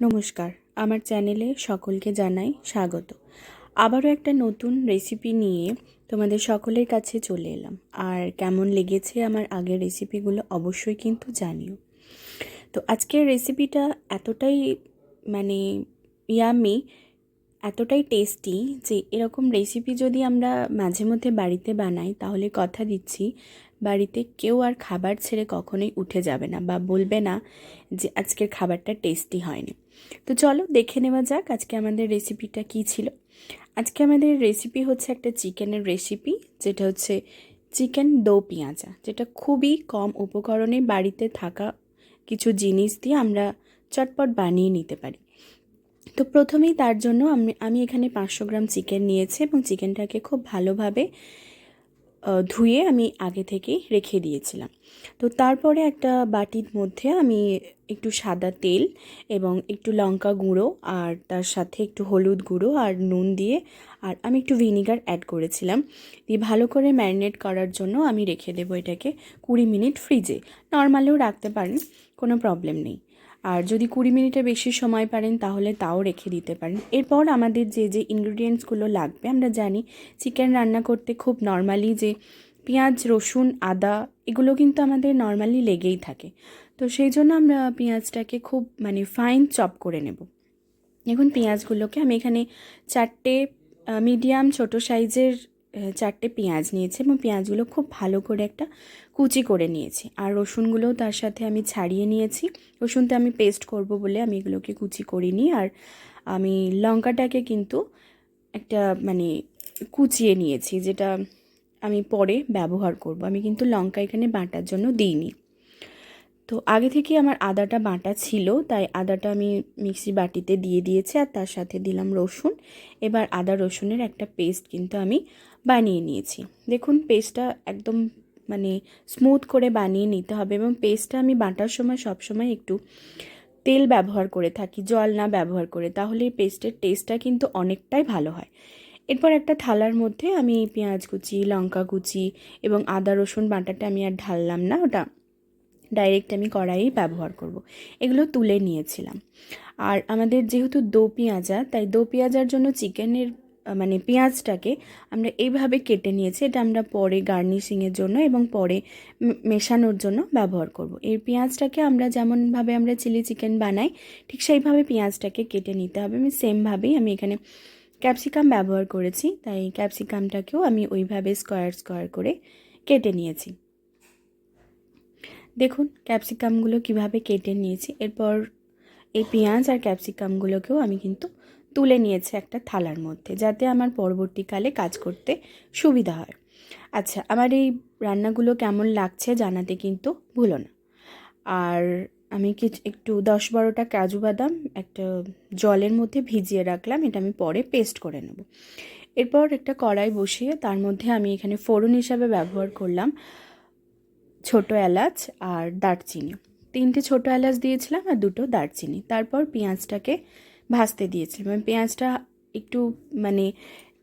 নমস্কার, আমার চ্যানেলে সকলকে জানাই স্বাগত। আবারও একটা নতুন রেসিপি নিয়ে তোমাদের সকলের কাছে চলে এলাম। আর কেমন লেগেছে আমার আগের রেসিপিগুলো অবশ্যই কিন্তু জানিও। তো আজকের রেসিপিটা এতটাই মানে ইয়ামি এতটাই টেস্টি যে এরকম রেসিপি যদি আমরা মাঝে মধ্যে বাড়িতে বানাই, তাহলে কথা দিচ্ছি, বাড়িতে কেউ আর খাবার ছেড়ে কখনোই উঠে যাবে না বা বলবে না যে আজকের খাবারটা টেস্টি হয়নি। তো চলো দেখে নেওয়া যাক আজকে আমাদের রেসিপিটা কী ছিল। আজকে আমাদের রেসিপি হচ্ছে একটা চিকেনের রেসিপি যেটা হচ্ছে চিকেন দো পেঁয়াজা, যেটা খুবই কম উপকরণে বাড়িতে থাকা কিছু জিনিস দিয়ে আমরা চটপট বানিয়ে নিতে পারি। তো প্রথমেই তার জন্য আমি আমি এখানে পাঁচশো গ্রাম চিকেন নিয়েছি এবং চিকেনটাকে খুব ভালোভাবে ধুয়ে আমি আগে থেকেই রেখে দিয়েছিলাম। তো তারপরে একটা বাটির মধ্যে আমি একটু সাদা তেল এবং একটু লঙ্কা গুঁড়ো আর তার সাথে একটু হলুদ গুঁড়ো আর নুন দিয়ে আর আমি একটু ভিনিগার অ্যাড করেছিলাম। দিয়ে ভালো করে ম্যারিনেট করার জন্য আমি রেখে দেবো এটাকে কুড়ি মিনিট ফ্রিজে। নর্মালেও রাখতে পারেন, কোনো প্রবলেম নেই। আর যদি কুড়ি মিনিটের বেশি সময় পারেন, তাহলে তাও রেখে দিতে পারেন। এরপর আমাদের যে যে ইনগ্রিডিয়েন্টসগুলো লাগবে, আমরা জানি চিকেন রান্না করতে খুব নর্মালি যে পেঁয়াজ, রসুন, আদা, এগুলো কিন্তু আমাদের নর্মালি লেগেই থাকে। তো সেই জন্য আমরা পেঁয়াজটাকে খুব মানে ফাইন চপ করে নেব। এখন পেঁয়াজগুলোকে আমি এখানে চারটে মিডিয়াম ছোট সাইজের চারটে পেঁয়াজ নিয়েছি এবং পেঁয়াজগুলো খুব ভালো করে একটা কুচি করে নিয়েছি। আর রসুনগুলোও তার সাথে আমি ছাড়িয়ে নিয়েছি। রসুনটা আমি পেস্ট করব বলে আমি এগুলোকে কুচি করিনি। আর আমি লঙ্কাটাকে কিন্তু একটা মানে কুচিয়ে নিয়েছি, যেটা আমি পরে ব্যবহার করব। আমি কিন্তু লঙ্কা এখানে বাটার জন্য দিইনি। তো আগে থেকে আমার আদাটা বাটা ছিল, তাই আদাটা আমি মিক্সি বাটিতে দিয়ে দিয়েছি আর তার সাথে দিলাম রসুন। এবার আদা রসুনের একটা পেস্ট কিন্তু আমি বানিয়ে নিয়েছি। দেখুন পেস্টটা একদম মানে স্মুথ করে বানিয়ে নিতে হবে এবং পেস্টটা আমি বাটার সময় সবসময় একটু তেল ব্যবহার করে থাকি, জল না ব্যবহার করে, তাহলে পেস্টের টেস্টটা কিন্তু অনেকটাই ভালো হয়। এরপর একটা থালার মধ্যে আমি পেঁয়াজ কুচি, লঙ্কা কুচি এবং আদা, রসুন বাটাটা আমি আর ঢাললাম না, ওটা ডাইরেক্ট আমি কড়াইয়ে ব্যবহার করব। এগুলো তুলে নিয়েছিলাম। আর আমাদের যেহেতু দো পেঁয়াজা, তাই দো পেঁয়াজার জন্য চিকেনের মানে পেঁয়াজটাকে আমরা এইভাবে কেটে নিয়েছি। এটা আমরা পরে গার্নিশিংয়ের জন্য এবং পরে মেশানোর জন্য ব্যবহার করব। এই পেঁয়াজটাকে আমরা যেমনভাবে আমরা চিলি চিকেন বানাই, ঠিক সেইভাবে পেঁয়াজটাকে কেটে নিতে হবে। আমি সেমভাবেই আমি এখানে ক্যাপসিকাম ব্যবহার করেছি, তাই ক্যাপসিকামটাকেও আমি ওইভাবে স্কোয়ার স্কোয়ার করে কেটে নিয়েছি। দেখুন ক্যাপসিকামগুলো কীভাবে কেটে নিয়েছি। এরপর এই পেঁয়াজ আর ক্যাপসিকামগুলোকেও আমি কিন্তু তুলে নিয়েছে একটা থালার মধ্যে যাতে আমার পরবর্তীকালে কাজ করতে সুবিধা হয়। আচ্ছা আমার এই রান্নাগুলো কেমন লাগছে জানাতে কিন্তু ভুলো না। আর আমি কিছু একটু দশ বারোটা কাজু বাদাম একটা জলের মধ্যে ভিজিয়ে রাখলাম, এটা আমি পরে পেস্ট করে নেব। এরপর একটা কড়াই বসিয়ে তার মধ্যে আমি এখানে ফোড়ন হিসাবে ব্যবহার করলাম ছোট এলাচ আর দারচিনি। তিনটে ছোট এলাচ দিয়েছিলাম আর দুটো দারচিনি। তারপর পেঁয়াজটাকে ভাজতে দিয়েছিলাম। আমি পেঁয়াজটা একটু মানে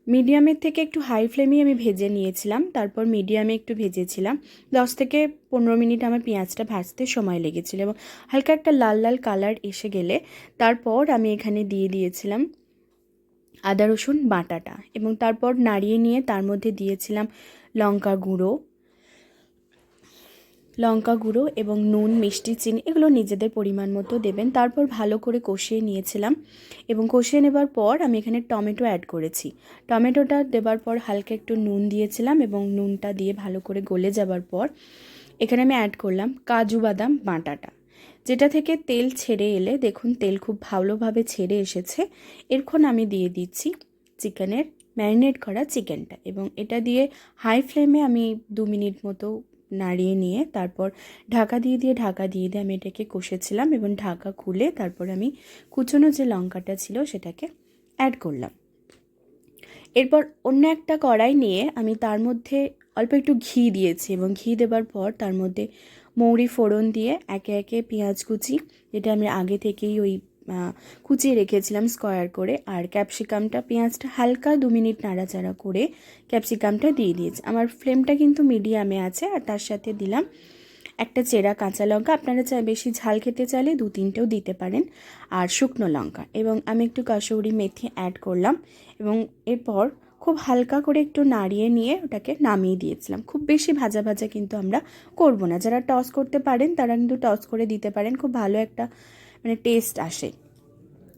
মিডিয়ামের থেকে একটু হাই ফ্লেমে আমি ভেজে নিয়েছিলাম, তারপর মিডিয়ামে একটু ভেজেছিলাম। দশ থেকে পনেরো মিনিট আমার পেঁয়াজটা ভাজতে সময় লেগেছিলো এবং হালকা একটা লাল লাল কালার এসে গেলে তারপর আমি এখানে দিয়ে দিয়েছিলাম আদা, রসুন বাটাটা এবং তারপর নাড়িয়ে নিয়ে তার মধ্যে দিয়েছিলাম লঙ্কা গুঁড়ো। লঙ্কা গুঁড়ো এবং নুন, মিষ্টি, চিনি এগুলো নিজেদের পরিমাণ মতো দেবেন। তারপর ভালো করে কষিয়ে নিয়েছিলাম এবং কষিয়ে নেবার পর আমি এখানে টমেটো অ্যাড করেছি। টমেটোটা দেবার পর হালকা একটু নুন দিয়েছিলাম এবং নুনটা দিয়ে ভালো করে গলে যাবার পর এখানে আমি অ্যাড করলাম কাজু বাদাম বাটাটা। যেটা থেকে তেল ছেড়ে এলে দেখুন তেল খুব ভালোভাবে ছেড়ে এসেছে। এরক্ষণ আমি দিয়ে দিচ্ছি চিকেনের ম্যারিনেট করা চিকেনটা এবং এটা দিয়ে হাই ফ্লেমে আমি দু মিনিট মতো নাড়িয়ে নিয়ে তারপর ঢাকা দিয়ে দিয়ে, ঢাকা দিয়ে দিয়ে আমি এটাকে কষেছিলাম এবং ঢাকা খুলে তারপর আমি কুচনো যে লঙ্কাটা ছিল সেটাকে অ্যাড করলাম। এরপর অন্য একটা কড়াই নিয়ে আমি তার মধ্যে অল্প একটু ঘি দিয়েছি এবং ঘি দেবার পর তার মধ্যে মৌরি ফোড়ন দিয়ে একে একে পেঁয়াজ কুচি, যেটা আমি আগে থেকেই ওই কুচিয়ে রেখেছিলাম স্কোয়ার করে আর ক্যাপসিকামটা পেঁয়াজটা হালকা দু মিনিট নাড়াচাড়া করে ক্যাপসিকামটা দিয়ে দিয়েছি। আমার ফ্লেমটা কিন্তু মিডিয়ামে আছে আর তার সাথে দিলাম একটা চেরা কাঁচা লঙ্কা। আপনারা চাই বেশি ঝাল খেতে চাইলে দু তিনটেও দিতে পারেন। আর শুকনো লঙ্কা এবং আমি একটু কাসৌরি মেথি অ্যাড করলাম এবং এরপর খুব হালকা করে একটু নাড়িয়ে নিয়ে ওটাকে নামিয়ে দিয়েছিলাম। খুব বেশি ভাজা ভাজা কিন্তু আমরা করব না। যারা টস করতে পারেন তারা কিন্তু টস করে দিতে পারেন। খুব ভালো একটা মানে টেস্ট আসে।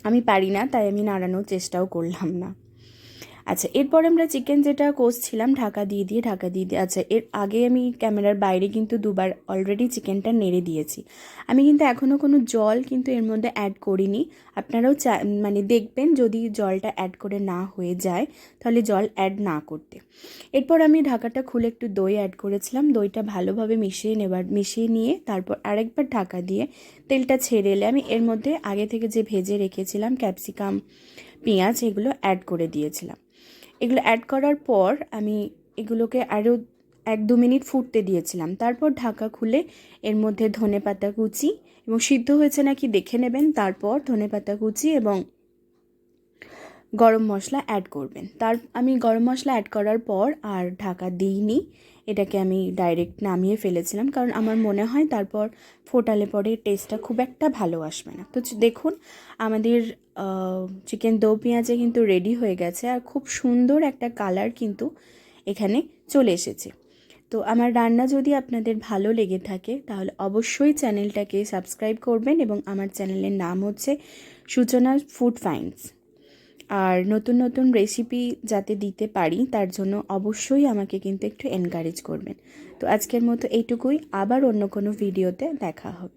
আমি পারি না তাই আমি নাড়ানোর চেষ্টাও করলাম না। আচ্ছা এরপর আমরা চিকেন যেটা কষছিলাম, ঢাকা দিয়ে দিয়ে, ঢাকা দিয়ে দিয়ে আচ্ছা এর আগে আমি ক্যামেরার বাইরে কিন্তু দুবার অলরেডি চিকেনটা নেড়ে দিয়েছি। আমি কিন্তু এখনও কোনো জল কিন্তু এর মধ্যে অ্যাড করিনি। আপনারাও চা মানে দেখবেন যদি জলটা অ্যাড করে না হয়ে যায়, তাহলে জল অ্যাড না করতে। এরপর আমি ঢাকাটা খুলে একটু দই অ্যাড করেছিলাম। দইটা ভালোভাবে মিশিয়ে নেবার, মিশিয়ে নিয়ে তারপর আরেকবার ঢাকা দিয়ে তেলটা ছেড়ে এলে আমি এর মধ্যে আগে থেকে যে ভেজে রেখেছিলাম ক্যাপসিকাম পেঁয়াজ, এগুলো অ্যাড করে দিয়েছিলাম। এগুলো অ্যাড করার পর আমি এগুলোকে আরও এক দু মিনিট ফুটতে দিয়েছিলাম। তারপর ঢাকা খুলে এর মধ্যে ধনে পাতা কুচি এবং সিদ্ধ হয়েছে নাকি দেখে নেবেন, তারপর ধনে পাতা কুচি এবং গরম মশলা অ্যাড করবেন। তার, আমি গরম মশলা অ্যাড করার পর আর ঢাকা দিইনি। এটাকে আমি ডাইরেক্ট নামিয়ে ফেলেছিলাম কারণ আমার মনে হয় তারপর ফোটালে পরে টেস্টটা খুব একটা ভালো আসবে না। তো দেখুন, আমাদের চিকেন দো পেঁয়াজে কিন্তু রেডি হয়ে গেছে আর খুব সুন্দর একটা কালার কিন্তু এখানে চলে এসেছে। তো আমার রান্না যদি আপনাদের ভালো লেগে থাকে, তাহলে অবশ্যই চ্যানেলটাকে সাবস্ক্রাইব করবেন এবং আমার চ্যানেলের নাম হচ্ছে সূচনা ফুড ফাইন্স আর নতুন নতুন রেসিপি যাতে দিতে পারি, তার জন্য অবশ্যই আমাকে কিন্তু একটু এনকারেজ করবেন। তো আজকের মতো এইটুকুই, আবার অন্য কোনো ভিডিওতে দেখা হবে।